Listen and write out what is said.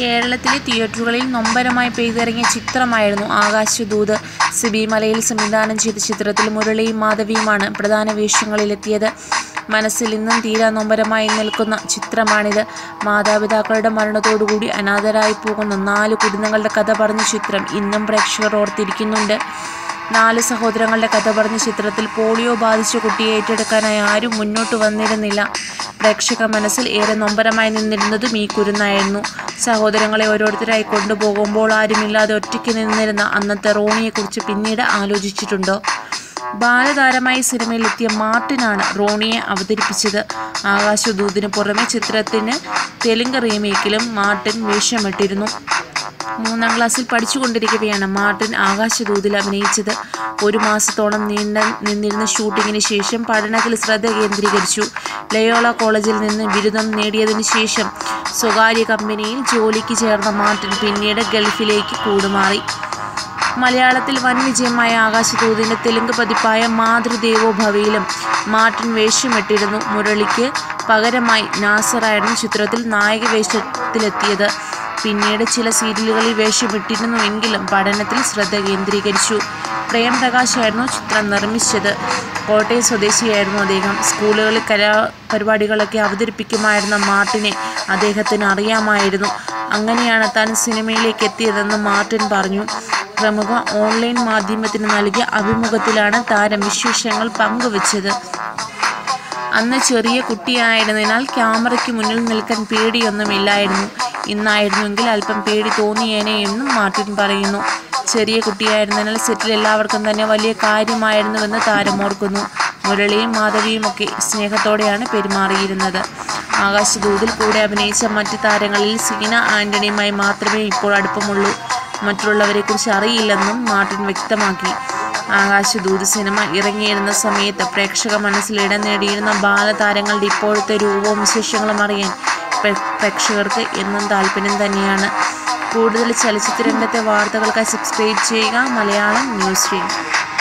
കേരളത്തിലെ തിയേറ്ററുകളിൽ നൊമ്പരമായി പെയ്തിറങ്ങിയ ചിത്രമായിരുന്നു ആകാശദൂത്. സിബി മലയിൽ സംവിധാനം ചെയ്ത ചിത്രത്തിൽ മുരളിയും മാധവിയുമാണ് പ്രധാന വേഷങ്ങളിലെത്തിയത്. മനസ്സിൽ ഇന്നും തീരാ നൊമ്പരമായി നിൽക്കുന്ന ചിത്രമാണിത്. മാതാപിതാക്കളുടെ മരണത്തോടുകൂടി അനാഥരായി പോകുന്ന നാല് കുടുംബങ്ങളുടെ കഥ പറഞ്ഞ ചിത്രം ഇന്നും പ്രേക്ഷകർ ഓർത്തിരിക്കുന്നുണ്ട്. നാല് സഹോദരങ്ങളുടെ കഥ പറഞ്ഞ ചിത്രത്തിൽ പോളിയോ ബാധിച്ച കുട്ടിയെ ഏറ്റെടുക്കാനായി ആരും മുന്നോട്ട് വന്നിരുന്നില്ല. പ്രേക്ഷക മനസ്സിൽ ഏറെ നൊമ്പരമായി നിന്നിരുന്നതും ഈ കുരുന്നായിരുന്നു. സഹോദരങ്ങളെ ഓരോരുത്തരായി കൊണ്ടുപോകുമ്പോൾ ആരുമില്ലാതെ ഒറ്റയ്ക്ക് നിന്നിരുന്ന അന്നത്തെ റോണിയെക്കുറിച്ച് പിന്നീട് ആലോചിച്ചിട്ടുണ്ടോ? ബാലതാരമായി സിനിമയിലെത്തിയ മാർട്ടിനാണ് റോണിയെ അവതരിപ്പിച്ചത്. ആകാശദൂതിന് പുറമെ ചിത്രത്തിന് തെലുങ്ക് റീമേക്കിലും മാർട്ടിൻ വേഷമിട്ടിരുന്നു. മൂന്നാം ക്ലാസ്സിൽ പഠിച്ചുകൊണ്ടിരിക്കുകയാണ് മാർട്ടിൻ ആകാശദൂതിൽ അഭിനയിച്ചത്. ഒരു മാസത്തോളം നീണ്ട നിന്നിരുന്ന ഷൂട്ടിങ്ങിന് ശേഷം പഠനത്തിൽ ശ്രദ്ധ കേന്ദ്രീകരിച്ചു. ലയോള കോളേജിൽ നിന്ന് ബിരുദം നേടിയതിന് ശേഷം സ്വകാര്യ കമ്പനിയിൽ ജോലിക്ക് ചേർന്ന മാർട്ടിൻ പിന്നീട് ഗൾഫിലേക്ക് കൂടുമാറി. മലയാളത്തിൽ വൻ വിജയമായ ആകാശദൂതിന്റെ തെലുങ്ക് പതിപ്പായ മാതൃദേവോ ഭവയിലും മാർട്ടിൻ വേഷമിട്ടിരുന്നു. മുരളിക്ക് പകരമായി നാസറായിരുന്നു ചിത്രത്തിൽ നായക വേഷത്തിലെത്തിയത് പിന്നീട് ചില സീരിയലുകളിൽ വേഷമിട്ടിരുന്നുവെങ്കിലും പഠനത്തിൽ ശ്രദ്ധ കേന്ദ്രീകരിച്ചു. പ്രേം പ്രകാശായിരുന്നു ചിത്രം നിർമ്മിച്ചത്. കോട്ടയം സ്വദേശിയായിരുന്നു അദ്ദേഹം. സ്കൂളുകളിൽ കലാപരിപാടികളൊക്കെ അവതരിപ്പിക്കുമായിരുന്ന മാർട്ടിനെ അദ്ദേഹത്തിന് അറിയാമായിരുന്നു. അങ്ങനെയാണ് താൻ സിനിമയിലേക്ക് എത്തിയതെന്ന് മാർട്ടിൻ പറഞ്ഞു. പ്രമുഖ ഓൺലൈൻ മാധ്യമത്തിന് നൽകിയ അഭിമുഖത്തിലാണ് താരം വിശേഷങ്ങൾ പങ്കുവച്ചത്. അന്ന് ചെറിയ കുട്ടിയായിരുന്നതിനാൽ ക്യാമറയ്ക്ക് മുന്നിൽ നിൽക്കാൻ പേടിയൊന്നുമില്ലായിരുന്നു. ഇന്നായിരുന്നുവെങ്കിൽ അല്പം പേടി തോന്നിയേനെ എന്നും മാർട്ടിൻ പറയുന്നു. ചെറിയ കുട്ടിയായിരുന്നതിനാൽ സെറ്റിൽ എല്ലാവർക്കും തന്നെ വലിയ കാര്യമായിരുന്നുവെന്ന് താരം ഓർക്കുന്നു. മുരളിയും മാധവിയും ഒക്കെ സ്നേഹത്തോടെയാണ് പെരുമാറിയിരുന്നത്. ആകാശദൂതിൽ കൂടെ അഭിനയിച്ച മറ്റ് താരങ്ങളിൽ സീന ആന്റണിയുമായി മാത്രമേ ഇപ്പോൾ അടുപ്പമുള്ളൂ. മറ്റുള്ളവരെക്കുറിച്ച് അറിയില്ലെന്നും മാർട്ടിൻ വ്യക്തമാക്കി. ആകാശദൂത് സിനിമ ഇറങ്ങിയിരുന്ന സമയത്ത് പ്രേക്ഷക മനസ്സിൽ ഇടം നേടിയിരുന്ന ബാലതാരങ്ങളുടെ ഇപ്പോഴത്തെ രൂപവും വിശേഷങ്ങളും അറിയാൻ പ്രേക്ഷകർക്ക് എന്നും താല്പര്യം തന്നെയാണ്. കൂടുതൽ ചലച്ചിത്ര രംഗത്തെ വാർത്തകൾക്കായി സബ്സ്ക്രൈബ് ചെയ്യുക. Malayalam news stream